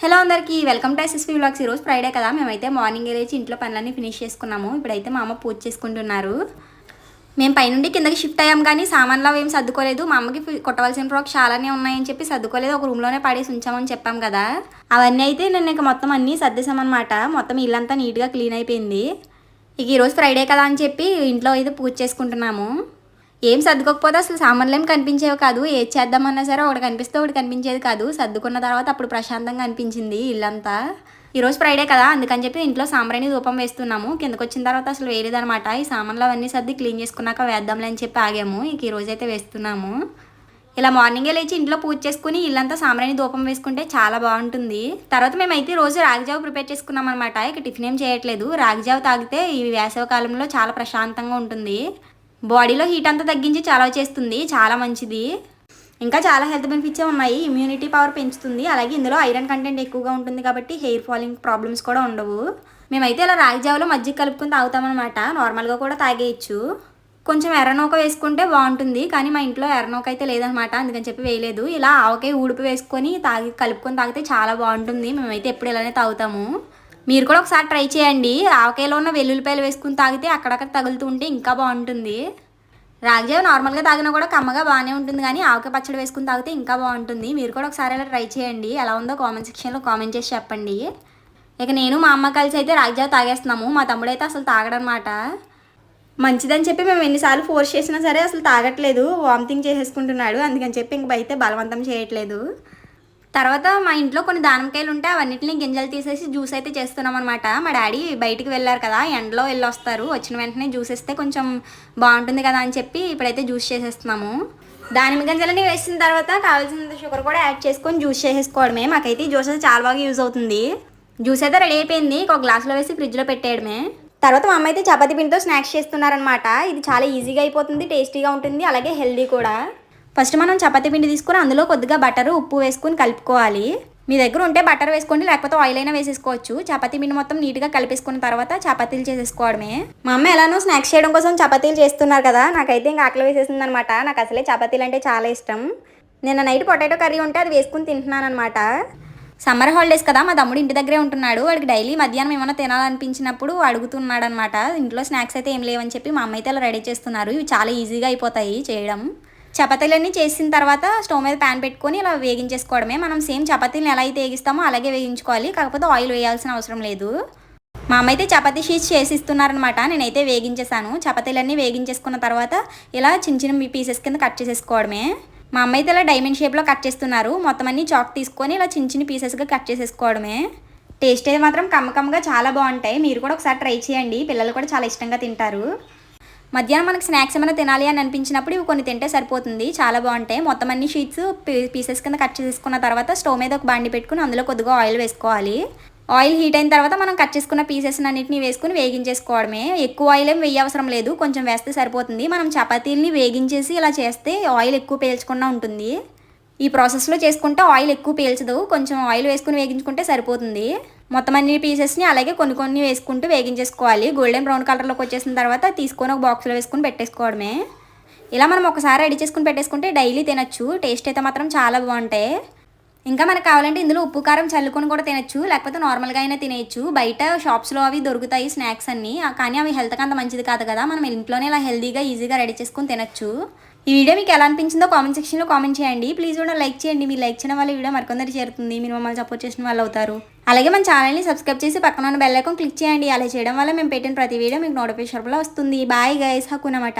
Hello అందరికీ welcome to SSP vlogs ఈరోజు Friday కదా మేమైతే మార్నింగ్ లేచి ఇంట్లో పనులన్నీ ఫినిష్ చేసుకున్నాము. ఇప్పుడైతే మా అమ్మ పూజ చేసుకుంటున్నారు. మేము పైనుండి కిందకి షిఫ్ట్ అయ్యాం కానీ సామాన్లు ఏం సర్దుకోలేదు. మా అమ్మకి కొట్టవలసిన ఫ్రాక్ చాలానే ఉన్నాయని చెప్పి సర్దుకోలేదు. ఒక రూమ్లోనే పడేసి ఉంచామని చెప్పాం కదా. అవన్నీ అయితే నేను ఇక మొత్తం అన్నీ సర్దేశామన్నమాట మొత్తం ఇల్లంతా నీట్గా క్లీన్ అయిపోయింది. ఇక ఈరోజు ఫ్రైడే కదా అని చెప్పి ఇంట్లో అయితే పూజ చేసుకుంటున్నాము. ఏం సర్దుకోకపోతే అసలు సామాన్లు ఏం కనిపించేవి కాదు. ఏది చేద్దామన్నా సరే ఒకటి కనిపిస్తే ఒకటి కనిపించేది కాదు. సర్దుకున్న తర్వాత అప్పుడు ప్రశాంతంగా అనిపించింది ఇల్లంతా. ఈరోజు ఫ్రైడే కదా అందుకని చెప్పి ఇంట్లో సాంబ్రాణి ధూపం వేస్తున్నాము. కిందకు వచ్చిన తర్వాత అసలు వేయలేదనమాట ఈ సామాన్లు అవన్నీ సర్ది క్లీన్ చేసుకున్నాక వేద్దాంలే అని చెప్పి ఆగాము. ఇక ఈరోజు అయితే వేస్తున్నాము. ఇలా మార్నింగే లేచి ఇంట్లో పూజ చేసుకుని ఇల్లంతా సాంబ్రాణి ధూపం వేసుకుంటే చాలా బాగుంటుంది. తర్వాత మేమైతే రోజు రాగిజావ ప్రిపేర్ చేసుకున్నాం అనమాట ఇక టిఫిన్ ఏం చేయట్లేదు. రాగిజావ తాగితే ఈ వేసవ కాలంలో చాలా ప్రశాంతంగా ఉంటుంది. బాడీలో హీట్ అంతా తగ్గించి చాలా చేస్తుంది చాలా మంచిది. ఇంకా చాలా హెల్త్ బెనిఫిట్సే ఉన్నాయి. ఇమ్యూనిటీ పవర్ పెంచుతుంది. అలాగే ఇందులో ఐరన్ కంటెంట్ ఎక్కువగా ఉంటుంది కాబట్టి హెయిర్ ఫాలింగ్ ప్రాబ్లమ్స్ కూడా ఉండవు. మేమైతే ఇలా రాగి జావలో మజ్జిగ కలుపుకొని తాగుతామన్నమాట. నార్మల్గా కూడా తాగేయచ్చు. కొంచెం ఎర్రనూక వేసుకుంటే బాగుంటుంది. కానీ మా ఇంట్లో ఎర్రనూక అయితే లేదనమాట అందుకని చెప్పి వేయలేదు. ఇలా ఆవకాయ ఊడిపి వేసుకొని తాగి కలుపుకొని తాగితే చాలా బాగుంటుంది. మేమైతే ఎప్పుడు ఇలానే తాగుతాము. మీరు కూడా ఒకసారి ట్రై చేయండి. ఆవకాయలో ఉన్న వెల్లుల్లిపాయలు వేసుకుని తాగితే అక్కడక్కడ తగులుతూ ఉంటే ఇంకా బాగుంటుంది. రాగిజావ నార్మల్గా తాగినా కూడా కమ్మగా బాగానే ఉంటుంది కానీ ఆవకాయ పచ్చడి వేసుకుని తాగితే ఇంకా బాగుంటుంది. మీరు కూడా ఒకసారి అలా ట్రై చేయండి. ఎలా ఉందో కామెంట్ సెక్షన్లో కామెంట్ చేసి చెప్పండి. ఇక నేను మా అమ్మ కలిసి అయితే రాగిజావ తాగేస్తున్నాము. మా తమ్ముడైతే అసలు తాగడనమాట. మంచిదని చెప్పి మేము ఎన్నిసార్లు ఫోర్స్ చేసినా సరే అసలు తాగట్లేదు. వామిటింగ్ చేసేసుకుంటున్నాడు. అందుకని చెప్పి ఇంక బయట బలవంతం చేయట్లేదు. తర్వాత మా ఇంట్లో కొన్ని దానిమ్మకాయలు ఉంటే అవన్నిటిని గింజలు తీసేసి జ్యూస్ అయితే చేస్తున్నాం అనమాట మా డాడీ బయటికి వెళ్ళారు కదా ఎండలో వెళ్ళి వస్తారు వచ్చిన వెంటనే జ్యూస్ ఇస్తే కొంచెం బాగుంటుంది కదా అని చెప్పి ఇప్పుడైతే జ్యూస్ చేసేస్తున్నాము. దానిమ్మ గింజలని వేసిన తర్వాత కావాల్సినంత షుగర్ కూడా యాడ్ చేసుకొని జ్యూస్ చేసేసుకోవడమే. మాకైతే ఈ జ్యూస్ అయితే చాలా బాగా యూజ్ అవుతుంది. జ్యూస్ అయితే రెడీ అయిపోయింది. ఒక గ్లాస్లో వేసి ఫ్రిడ్జ్లో పెట్టేయడమే. తర్వాత మా అమ్మ అయితే చపాతీ పిండితో స్నాక్స్ చేస్తున్నారనమాట ఇది చాలా ఈజీగా అయిపోతుంది టేస్టీగా ఉంటుంది అలాగే హెల్దీ కూడా. ఫస్ట్ మనం చపాతీ పిండి తీసుకుని అందులో కొద్దిగా బటర్ ఉప్పు వేసుకుని కలుపుకోవాలి. మీ దగ్గర ఉంటే బటర్ వేసుకోండి లేకపోతే ఆయిల్ అయినా వేసేసుకోవచ్చు. చపాతీ పిండి మొత్తం నీట్గా కలిపేసుకున్న తర్వాత చపాతీలు చేసేసుకోవడమే. మా అమ్మ ఎలానో స్నాక్స్ చేయడం కోసం చపాతీలు చేస్తున్నారు కదా నాకైతే ఇంకా ఆకలి వేసేసింది అనమాట నాకు అసలే చపాతీలు అంటే చాలా ఇష్టం. నిన్న నైట్ పొటాటో కర్రీ ఉంటే అది వేసుకుని తింటున్నాను అనమాట సమ్మర్ హాలిడేస్ కదా మా తమ్ముడు ఇంటి దగ్గరే ఉంటున్నాడు. వాడికి డైలీ మధ్యాహ్నం ఏమైనా తినాలనిపించినప్పుడు అడుగుతున్నాడు అనమాట ఇంట్లో స్నాక్స్ అయితే ఏం లేవని చెప్పి మా అమ్మ అయితే అలా రెడీ చేస్తున్నారు. ఇవి చాలా ఈజీగా అయిపోతాయి చేయడం. చపాతీలన్నీ చేసిన తర్వాత స్టవ్ మీద ప్యాన్ పెట్టుకొని ఇలా వేగించేసుకోవడమే. మనం సేమ్ చపాతీలను ఎలా అయితే వేగిస్తామో అలాగే వేగించుకోవాలి. కాకపోతే ఆయిల్ వేయాల్సిన అవసరం లేదు. మా అమ్మ అయితే చపాతీ షీట్స్ చేసి ఇస్తున్నారనమాట నేనైతే వేగించేసాను చపాతీలన్నీ వేగించేసుకున్న తర్వాత ఇలా చిన్న చిన్న పీసెస్ కింద కట్ చేసేసుకోవడమే. మా అమ్మ అయితే ఇలా డైమండ్ షేప్లో కట్ చేస్తున్నారు. మొత్తం అన్ని చాక్ తీసుకొని ఇలా చిన్న చిన్న పీసెస్గా కట్ చేసేసుకోవడమే. టేస్ట్ అయితే మాత్రం కమ్మ కమ్మగా చాలా బాగుంటాయి. మీరు కూడా ఒకసారి ట్రై చేయండి. పిల్లలు కూడా చాలా ఇష్టంగా తింటారు. మధ్యాహ్నం మనకి స్నాక్స్ ఏమైనా తినాలి అని అనిపించినప్పుడు ఇవి కొన్ని తింటే సరిపోతుంది. చాలా బాగుంటాయి. మొత్తం అన్ని షీట్స్ పీసెస్ కింద కట్ చేసుకున్న తర్వాత స్టవ్ మీద ఒక బండి పెట్టుకుని అందులో కొద్దిగా ఆయిల్ వేసుకోవాలి. ఆయిల్ హీట్ అయిన తర్వాత మనం కట్ చేసుకున్న పీసెస్ అన్నింటినీ వేసుకుని వేగించేసుకోవడమే. ఎక్కువ ఆయిల్ ఏం వేయ అవసరం లేదు. కొంచెం వేస్తే సరిపోతుంది. మనం చపాతీల్ని వేగించేసి ఇలా చేస్తే ఆయిల్ ఎక్కువ పీల్చకుండా ఉంటుంది. ఈ ప్రాసెస్లో చేసుకుంటే ఆయిల్ ఎక్కువ పీల్చదు. కొంచెం ఆయిల్ వేసుకుని వేగించుకుంటే సరిపోతుంది. మొత్తం అన్ని పీసెస్ని అలాగే కొన్ని కొన్ని వేసుకుంటూ వేగించేసుకోవాలి. గోల్డెన్ బ్రౌన్ కలర్లోకి వచ్చేసిన తర్వాత తీసుకొని ఒక బాక్స్లో వేసుకుని పెట్టేసుకోవడమే. ఇలా మనం ఒకసారి రెడీ చేసుకుని పెట్టేసుకుంటే డైలీ తినచ్చు. టేస్ట్ అయితే మాత్రం చాలా బాగుంటాయి. ఇంకా మనకు కావాలంటే ఇందులో ఉప్పు కారం చల్లుకొని కూడా తినచ్చు. లేకపోతే నార్మల్గా అయినా తినేయచ్చు. బయట షాప్స్లో అవి దొరుకుతాయి స్నాక్స్ అన్నీ. కానీ అవి హెల్త్కి అంత మంచిది కాదు కదా. మనం ఇంట్లోనే ఇలా హెల్తీగా ఈజీగా రెడీ చేసుకుని తినచ్చు. ఈ వీడియో మీకు ఎలా అనిపించిందో కామెంట్ సెక్షన్లో కామెంట్ చేయండి. ప్లీజ్ కూడా లైక్ చేయండి. మీరు లైక్ చేయడం వల్ల వీడియో మరికొందరు చేరుతుంది. మీరు మమ్మల్ని సపోర్ట్ చేసిన వాళ్ళు అవుతారు. అలాగే మన ఛానల్ని సబ్స్క్రైబ్ చేసి పక్కన ఉన్న బెల్ ఐకాన్ క్లిక్ చేయండి. అలా చేయడం వల్ల మేము పెట్టిన ప్రతి వీడియో మీకు నోటిఫికేషన్ వస్తుంది. Bye guys. హక్కునమాట